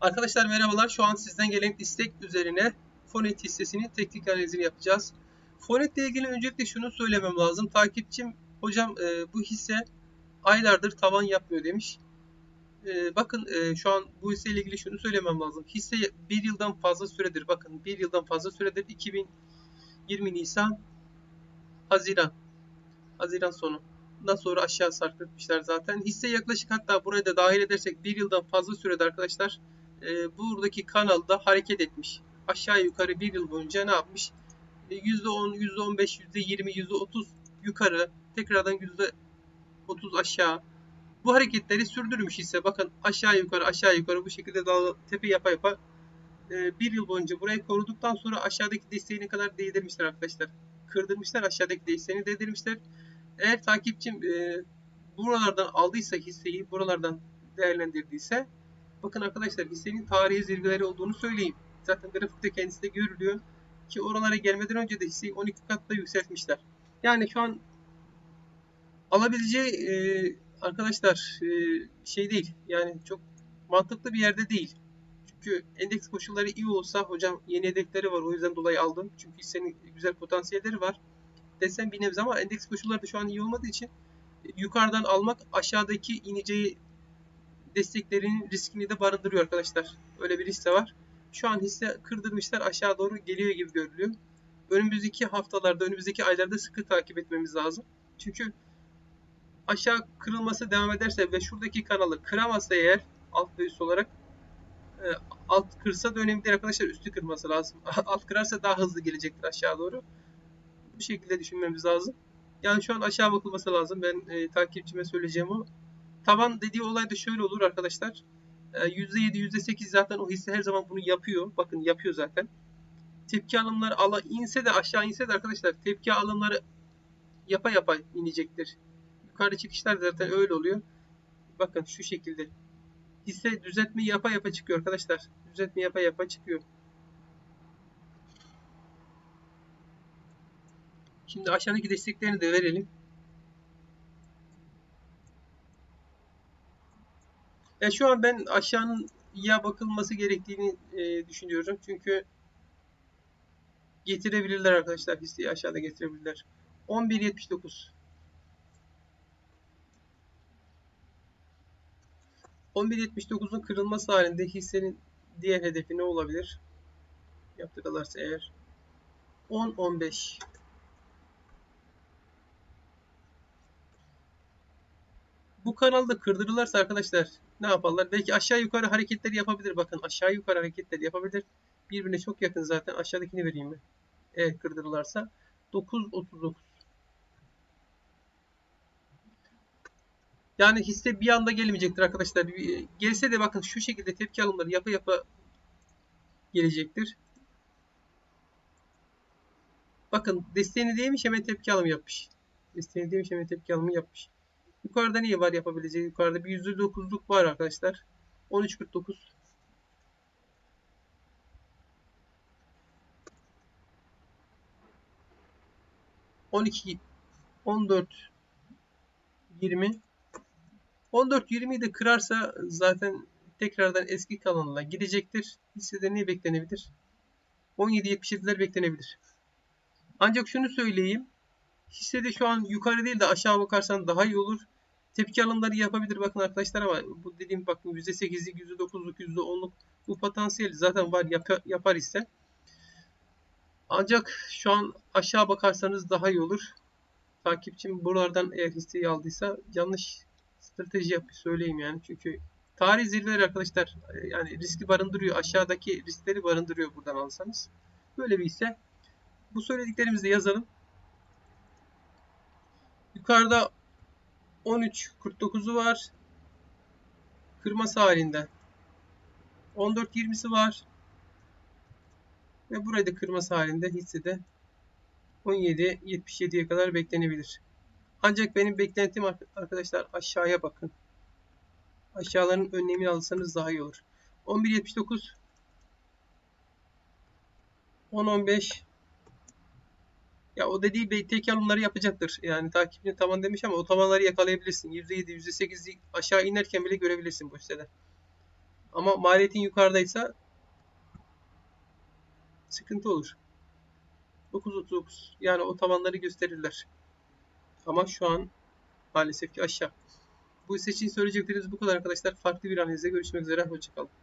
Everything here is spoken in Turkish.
Arkadaşlar merhabalar. Şu an sizden gelen istek üzerine Fonet hissesinin teknik analizini yapacağız. Fonet ile ilgili öncelikle şunu söylemem lazım. Takipçim hocam e, bu hisse aylardır tavan yapmıyor demiş. E, bakın e, şu an bu hisse ile ilgili şunu söylemem lazım. Hisse bir yıldan fazla süredir. Bakın bir yıldan fazla süredir 2020 Nisan Haziran Haziran sonu. Bundan sonra aşağı sarkıtmışlar zaten. Hisse yaklaşık hatta buraya da dahil edersek bir yıldan fazla sürede arkadaşlar e, buradaki kanalda hareket etmiş. Aşağı yukarı bir yıl boyunca ne yapmış? E, %10, %15, %20, %30 yukarı tekrardan %30 aşağı bu hareketleri sürdürmüş hisse. Bakın aşağı yukarı aşağı yukarı bu şekilde dağ, tepe yapa yapa e, bir yıl boyunca burayı koruduktan sonra aşağıdaki desteğine kadar değdirmişler arkadaşlar. Kırdırmışlar aşağıdaki desteğini değdirmişler. Eğer takipçim e, buralardan aldıysa hisseyi buralardan değerlendirdiyse bakın arkadaşlar hissenin tarihi zirveleri olduğunu söyleyeyim. Zaten grafikte kendisi de görülüyor ki oralara gelmeden önce de hisseyi 12 katla yükseltmişler. Yani şu an alabileceği e, arkadaşlar e, şey değil yani çok mantıklı bir yerde değil. Çünkü endeks koşulları iyi olsa hocam yeni hedefleri var o yüzden dolayı aldım. Çünkü hissenin güzel potansiyelleri var desem bir nebze ama endeks koşulları da şu an iyi olmadığı için yukarıdan almak aşağıdaki ineceği desteklerinin riskini de barındırıyor arkadaşlar. Öyle bir hisse var. Şu an hisse kırdırmışlar aşağı doğru geliyor gibi görülüyor. Önümüzdeki haftalarda, önümüzdeki aylarda sıkı takip etmemiz lazım. Çünkü aşağı kırılması devam ederse ve şuradaki kanalı kıramazsa eğer alt ve üst olarak e, alt kırsa da önemli değil arkadaşlar üstü kırması lazım. alt kırarsa daha hızlı gelecektir aşağı doğru bu şekilde düşünmemiz lazım. Yani şu an aşağı bakılması lazım. Ben e, takipçime söyleyeceğim o. Taban dediği olay da şöyle olur arkadaşlar. E, %7, %8 zaten o hisse her zaman bunu yapıyor. Bakın yapıyor zaten. Tepki alımları ala inse de aşağı inse de arkadaşlar tepki alımları yapa yapa inecektir. Yukarı çıkışlar zaten öyle oluyor. Bakın şu şekilde. Hisse düzeltme yapa yapa çıkıyor arkadaşlar. Düzeltme yapa yapa çıkıyor. Şimdi aşağıdaki desteklerini de verelim. Ya şu an ben aşağının ya bakılması gerektiğini e, düşünüyorum. Çünkü getirebilirler arkadaşlar. Hisseyi aşağıda getirebilirler. 11.79 11.79'un kırılması halinde hissenin diğer hedefi ne olabilir? Yaptırırlarsa eğer 10.15 bu kanalda kırdırırlarsa arkadaşlar ne yaparlar? Belki aşağı yukarı hareketleri yapabilir. Bakın aşağı yukarı hareketleri yapabilir. Birbirine çok yakın zaten. Aşağıdakini vereyim mi? Evet kırdırırlarsa. 9.39 Yani hisse bir anda gelmeyecektir arkadaşlar. Gelse de bakın şu şekilde tepki alımları yapa yapa gelecektir. Bakın desteğini değmiş hemen tepki alımı yapmış. Desteğini değmiş hemen tepki alımı yapmış. Yukarıda niye var yapabileceği? Yukarıda bir %9'luk var arkadaşlar. 13.49 12 14 20 14 20'yi de kırarsa zaten tekrardan eski kanalına gidecektir. Hissede ne beklenebilir? 17.77'ler beklenebilir. Ancak şunu söyleyeyim. Hissede şu an yukarı değil de aşağı bakarsan daha iyi olur. Tepki alımları yapabilir bakın arkadaşlar ama bu dediğim bakın %8'lik, %9'luk, %10'luk bu potansiyel zaten var yapar, yapar ise. Ancak şu an aşağı bakarsanız daha iyi olur. Takipçim buralardan eğer hisseyi aldıysa yanlış strateji yapıyor söyleyeyim yani. Çünkü tarih zirveleri arkadaşlar yani riski barındırıyor. Aşağıdaki riskleri barındırıyor buradan alsanız. Böyle bir hisse. Bu söylediklerimizi yazalım. Yukarıda 13.49'u var. Kırması halinde. 14.20'si var. Ve burada kırması halinde hissede 17.77'ye kadar beklenebilir. Ancak benim beklentim arkadaşlar aşağıya bakın. Aşağıların önlemini alırsanız daha iyi olur. 11.79 10.15 ya o dediği tek alımları yapacaktır. Yani takipini tavan demiş ama o tavanları yakalayabilirsin. %7, %8 aşağı inerken bile görebilirsin bu hissede. Ama maliyetin yukarıdaysa sıkıntı olur. 9.39 yani o tavanları gösterirler. Ama şu an maalesef ki aşağı. Bu hisse için söyleyeceklerimiz bu kadar arkadaşlar. Farklı bir analizde görüşmek üzere. Hoşçakalın.